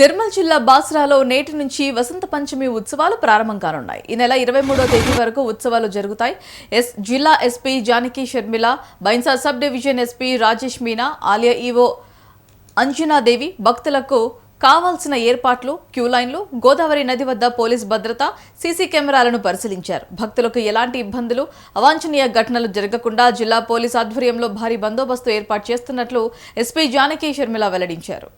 నిర్మల్ జిల్లా బాస్రాలో నేటి నుంచి వసంత పంచమి ఉత్సవాలు ప్రారంభం కానున్నాయి. ఈ నెల ఇరవై మూడో తేదీ వరకు ఉత్సవాలు జరుగుతాయి. ఎస్ జిల్లా SP Janaki Sharmila Bhainsa sub division SP Rajesh Meena Alia EO Anjanadevi భక్తులకు కావాల్సిన ఏర్పాట్లు క్యూ లైన్లు గోదావరి నది వద్ద పోలీస్ భద్రత సీసీ కెమెరాలను పరిశీలించారు. భక్తులకు ఎలాంటి ఇబ్బందులు అవాంఛనీయ ఘటనలు జరగకుండా జిల్లా పోలీస్ ఆధ్వర్యంలో భారీ బందోబస్తు ఏర్పాటు చేస్తున్నట్లు ఎస్పీ జానకి షర్మిల వెల్లడించారు.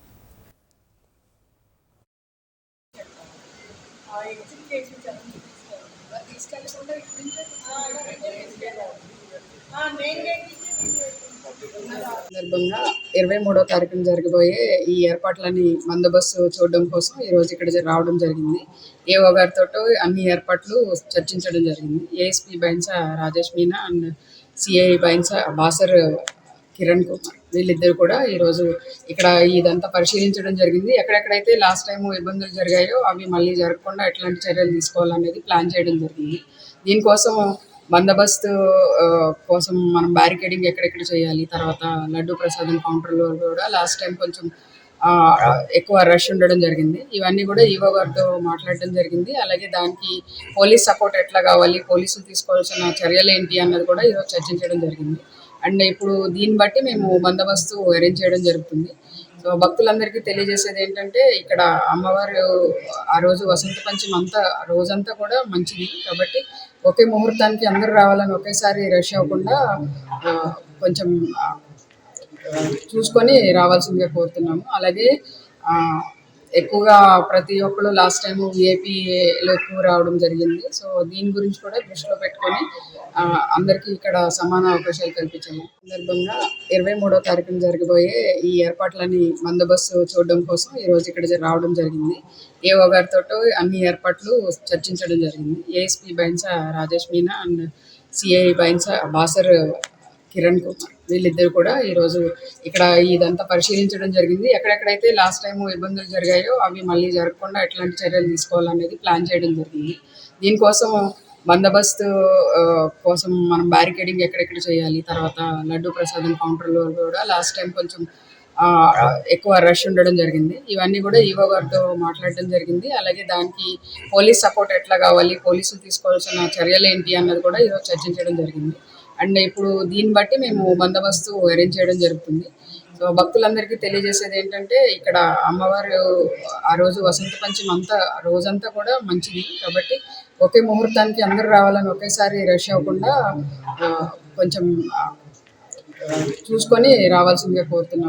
సందర్భంగా ఇరవై మూడో తారీఖున జరగబోయే ఈ ఏర్పాట్లని బందోబస్తు చూడడం కోసం ఈ రోజు ఇక్కడ రావడం జరిగింది. ఏఓ గారితో అన్ని ఏర్పాట్లు చర్చించడం జరిగింది. ASP Bhainsa Rajesh Meena and CI Bhainsa Basar Kiran Kumar వీళ్ళిద్దరు కూడా ఈరోజు ఇక్కడ ఇదంతా పరిశీలించడం జరిగింది. ఎక్కడెక్కడైతే లాస్ట్ టైం ఇబ్బందులు జరిగాయో అవి మళ్ళీ జరగకుండా ఎట్లాంటి చర్యలు తీసుకోవాలనేది ప్లాన్ చేయడం జరిగింది. దీనికోసం బందోబస్తు కోసం మనం బ్యారికేడింగ్ ఎక్కడెక్కడ చేయాలి తర్వాత లడ్డు ప్రసాదం కౌంటర్లో కూడా లాస్ట్ టైం కొంచెం ఎక్కువ రష్ ఉండడం జరిగింది. ఇవన్నీ కూడా ఈవో గారితో మాట్లాడడం జరిగింది. అలాగే దానికి పోలీస్ సపోర్ట్ ఎట్లా కావాలి పోలీసులు తీసుకోవాల్సిన చర్యలు ఏంటి అన్నది కూడా ఈరోజు చర్చించడం జరిగింది. అండ్ ఇప్పుడు దీన్ని బట్టి మేము బందోబస్తు అరేంజ్ చేయడం జరుగుతుంది. సో భక్తులందరికీ తెలియజేసేది ఏంటంటే ఇక్కడ అమ్మవారు ఆ రోజు వసంత పంచమి అంతా రోజంతా కూడా మంచిది. కాబట్టి ఒకే ముహూర్తానికి అందరూ రావాలని ఒకేసారి రష్ అవ్వకుండా కొంచెం చూసుకొని రావాల్సిందిగా కోరుతున్నాము. అలాగే ఎక్కువగా ప్రతి ఒక్కరు లాస్ట్ టైం ఏపీలో ఎక్కువ రావడం జరిగింది. సో దీని గురించి కూడా దృష్టిలో పెట్టుకొని అందరికీ ఇక్కడ సమాన అవకాశాలు కల్పించాము. సందర్భంగా ఇరవై మూడో తారీఖున జరగబోయే ఈ ఏర్పాట్లని బందోబస్తు చూడడం కోసం ఈ రోజు ఇక్కడ రావడం జరిగింది. ఏఓ గారితో అన్ని ఏర్పాట్లు చర్చించడం జరిగింది. ASP Bhainsa Rajesh Meena and CI Bhainsa Basar Kiran Kumar. వీళ్ళిద్దరు కూడా ఈరోజు ఇక్కడ ఇదంతా పరిశీలించడం జరిగింది. ఎక్కడెక్కడైతే లాస్ట్ టైం ఇబ్బందులు జరిగాయో అవి మళ్ళీ జరగకుండా ఎట్లాంటి చర్యలు తీసుకోవాలనేది ప్లాన్ చేయడం జరిగింది. దీనికోసం బందోబస్తు కోసం మనం బ్యారికేడింగ్ ఎక్కడెక్కడ చేయాలి తర్వాత లడ్డు ప్రసాదం కౌంటర్లో కూడా లాస్ట్ టైం కొంచెం ఎక్కువ రష్ ఉండడం జరిగింది. ఇవన్నీ కూడా ఈవో గారితో మాట్లాడడం జరిగింది. అలాగే దానికి పోలీస్ సపోర్ట్ ఎట్లా కావాలి పోలీసులు తీసుకోవాల్సిన చర్యలు ఏంటి అన్నది కూడా ఈరోజు చర్చించడం జరిగింది. అండ్ ఇప్పుడు దీన్ని బట్టి మేము బందోబస్తు అరేంజ్ చేయడం జరుగుతుంది. సో భక్తులందరికీ తెలియజేసేది ఏంటంటే ఇక్కడ అమ్మవారు ఆ రోజు వసంత పంచమి అంతా రోజంతా కూడా మంచిది. కాబట్టి ఒకే ముహూర్తానికి అందరూ రావాలని ఒకేసారి రష్ అవ్వకుండా కొంచెం చూసుకొని రావాల్సిందిగా కోరుతున్నాం